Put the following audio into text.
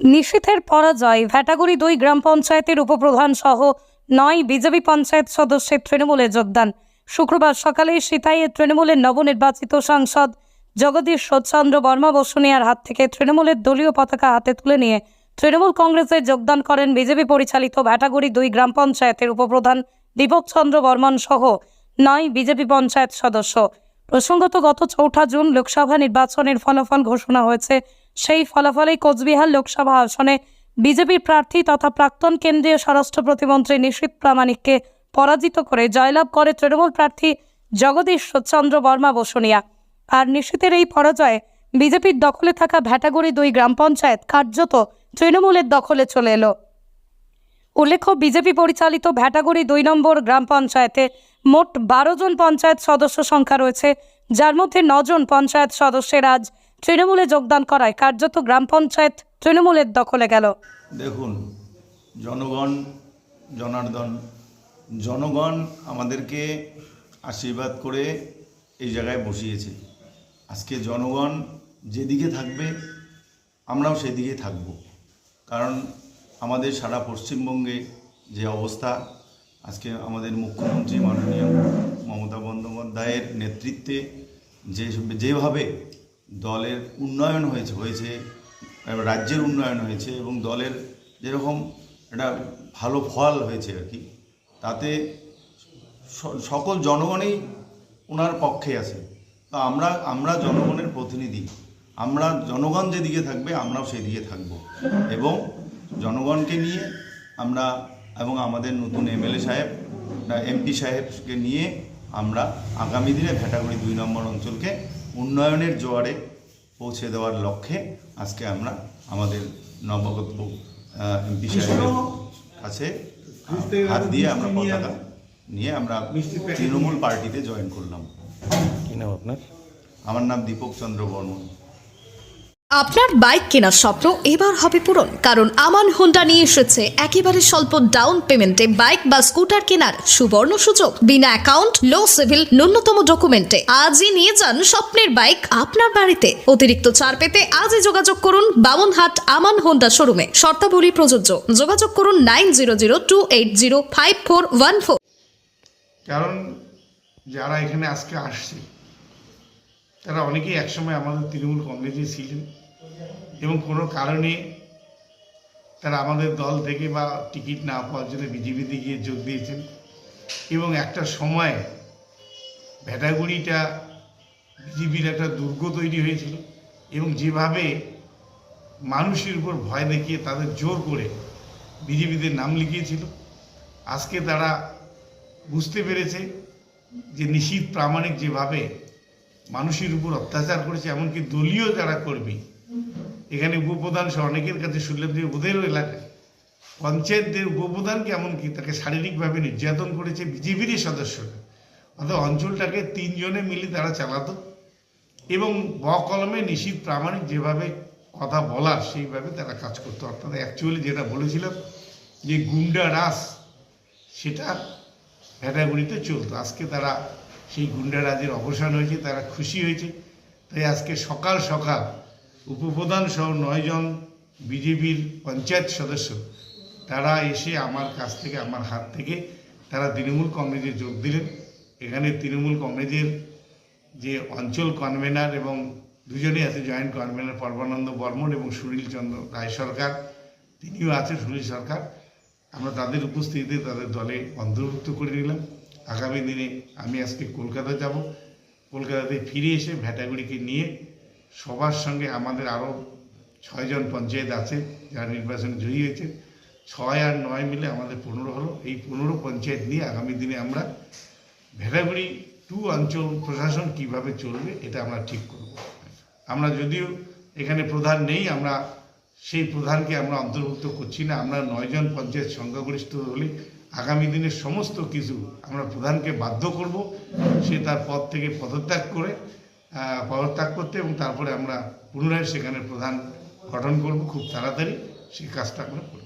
নিশীথের পরাজয় ভ্যাটাগুড়ি দুই গ্রাম পঞ্চায়েতের উপপ্রধান সহ নয় বিজেপি পঞ্চায়েত সদস্যের তৃণমূলে যোগদান। শুক্রবার সকালে সিতাইয়ের তৃণমূলের নবনির্বাচিত সাংসদ জগদীশ চন্দ্র বর্মা বসুনিয়ার হাত থেকে তৃণমূলের দলীয় পতাকা হাতে তুলে নিয়ে তৃণমূল কংগ্রেসে যোগদান করেন বিজেপি পরিচালিত ভ্যাটাগুড়ি দুই গ্রাম পঞ্চায়েতের উপপ্রধান দীপক চন্দ্র বর্মন সহ নয় বিজেপি পঞ্চায়েত সদস্য। প্রসঙ্গত, গত চৌঠা জুন লোকসভা নির্বাচনের ফলাফল ঘোষণা হয়েছে। সেই ফলাফলেই কোচবিহার লোকসভা আসনে বিজেপির প্রার্থী তথা প্রাক্তন কেন্দ্রীয় স্বরাষ্ট্র প্রতিমন্ত্রী নিশীত প্রামাণিককে পরাজিত করে জয়লাভ করে তৃণমূল প্রার্থী জগদীশ চন্দ্র বর্মা বসুনিয়া। আর নিশীতের এই পরাজয়ে বিজেপির দখলে থাকা ভ্যাটাগুড়ি দুই গ্রাম পঞ্চায়েত কার্যত তৃণমূলের দখলে চলে এলো। উল্লেখ্য, বিজেপি পরিচালিত ভ্যাটাগুড়ি দুই নম্বর গ্রাম পঞ্চায়েতে মোট বারো জন পঞ্চায়েত সদস্য সংখ্যা রয়েছে। যার মধ্যে নজন পঞ্চায়েত সদস্যের আজ তৃণমূলে যোগদান করায় কার্যত গ্রাম পঞ্চায়েত তৃণমূলের দখলে গেল। দেখুন, জনগণ, জনার্দন, জনগণ আমাদেরকে আশীর্বাদ করে এই জায়গায় বসিয়েছে। আজকে জনগণ যেদিকে থাকবে, আমরাও সেদিকে থাকব। কারণ আমাদের সারা পশ্চিমবঙ্গে যে অবস্থা, আজকে আমাদের মুখ্যমন্ত্রী মাননীয় মমতা বন্দ্যোপাধ্যায়ের নেতৃত্বে যে, যেভাবে দলের উন্নয়ন হয়েছে হয়েছে রাজ্যের উন্নয়ন হয়েছে এবং দলের যেরকম একটা ভালো ফল হয়েছে আর কি, তাতে সকল জনগণই ওনার পক্ষে আছে। তো আমরা আমরা জনগণের প্রতিনিধি, আমরা জনগণ যেদিকে থাকবে, আমরাও সেদিকে থাকব। এবং জনগণকে নিয়ে আমরা এবং আমাদের নতুন এমএলএ সাহেব এমপি সাহেবকে নিয়ে আমরা আগামী দিনে ভেটাগুড়ি দুই নম্বর অঞ্চলকে উন্নয়নের জোয়ারে পৌঁছে দেওয়ার লক্ষ্যে আজকে আমরা আমাদের নবগত এমপি সাহেবের কাছে হাত দিয়ে আমরা পতাকা নিয়ে আমরা তৃণমূল পার্টিতে জয়েন করলাম। কি নাম আপনার? আমার নাম দীপক চন্দ্র বর্মন। আপনার বাইক কেনার স্বপ্ন এবার হবে পূরণ, কারণ আমান হোন্ডা নিয়ে এসেছে একেবারে স্বল্প ডাউন পেমেন্টে বাইক বা স্কুটার কেনার সুবর্ণ সুযোগ। বিনা অ্যাকাউন্ট লো সিভিল ন্যূনতম ডকুমেন্টে আজই নিয়ে যান স্বপ্নের বাইক আপনার বাড়িতে। অতিরিক্ত ছাড় পেতে আজই যোগাযোগ করুন বামনহাট আমান হোন্ডা শোরুমে শর্তাবলী প্রযোজ্য। যোগাযোগ করুন nine zero zero two eight zero five four one four কারণ যারা এখানে আজকে আসছে, তারা অনেকেই একসময় আমাদের তৃণমূল কংগ্রেসে ছিলেন। এবং কোনো কারণে তারা আমাদের দল থেকে বা টিকিট না পাওয়ার জন্য বিজেপিতে গিয়ে যোগ দিয়েছেন। এবং একটা সময় ভেটাগুড়িটা বিজেপির একটা দুর্গ তৈরি হয়েছিল এবং যেভাবে মানুষের উপর ভয় দেখিয়ে তাদের জোর করে বিজেপিতে নাম লিখিয়েছিল। আজকে তারা বুঝতে পেরেছে যে নিশীত প্রামাণিক যেভাবে মানুষের উপর অত্যাচার করেছে, এমনকি দলীয় যারা কর্মী এখানে উপপ্রধান সহ অনেকের কাছে শুনলাম যে ওদের এলাকায় পঞ্চায়েতদের উপপ্রধানকে এমনকি তাকে শারীরিকভাবে নির্যাতন করেছে বিজেপিরই সদস্যরা। অর্থাৎ অঞ্চলটাকে তিনজনে মিলে তারা চালাতো। এবং ব কলমে নিশীত প্রামাণিক যেভাবে কথা বলার, সেইভাবে তারা কাজ করতো। অর্থাৎ অ্যাকচুয়ালি যেটা বলেছিলাম, যে গুন্ডা রাস সেটা ভেটাগুড়িতে চলতো। আজকে তারা সেই গুন্ডারাজের অবসান হয়েছে, তারা খুশি হয়েছে। তাই আজকে সকাল সকাল উপপ্রধান সহ নয়জন বিজেপির পঞ্চায়েত সদস্য, তারা এসে আমার কাছ থেকে, আমার হাত থেকে তারা তৃণমূল কংগ্রেসে যোগ দিলেন। এখানে তৃণমূল কংগ্রেসের যে অঞ্চল কনভেনার এবং দুজনেই আছে জয়েন্ট কনভেনার পর্বানন্দ বর্মন এবং সুনীল চন্দ্র রায় সরকার, তিনিও আছেন সুনীল সরকার। আমরা তাদের উপস্থিতিতে তাদের দলে অন্তর্ভুক্ত করে নিলাম। আগামী দিনে আমি আজকে কলকাতা যাব। কলকাতাতে ফিরে এসে ভ্যাটাগুড়িকে নিয়ে সবার সঙ্গে আমাদের আরও ছয়জন পঞ্চায়েত আছে যারা নির্বাচনে জয়ী হয়েছে। ছয় আর নয় মিলে আমাদের পনেরো হলো। এই পনেরো পঞ্চায়েত নিয়ে আগামী দিনে আমরা ভেটাগুড়ি টু অঞ্চল প্রশাসন কীভাবে চলবে এটা আমরা ঠিক করব। আমরা যদিও এখানে প্রধান নেই, আমরা সেই প্রধানকে আমরা অন্তর্ভুক্ত করছি না। আমরা নয়জন পঞ্চায়েত সংখ্যাগরিষ্ঠ হলে আগামী দিনের সমস্ত কিছু আমরা প্রধানকে বাধ্য করব। সে তার পদ থেকে পদত্যাগ করে পদত্যাগ করতে এবং তারপরে আমরা পুনরায় সেখানে প্রধান গঠন করব খুব তাড়াতাড়ি, সেই কাজটা আমরা করব।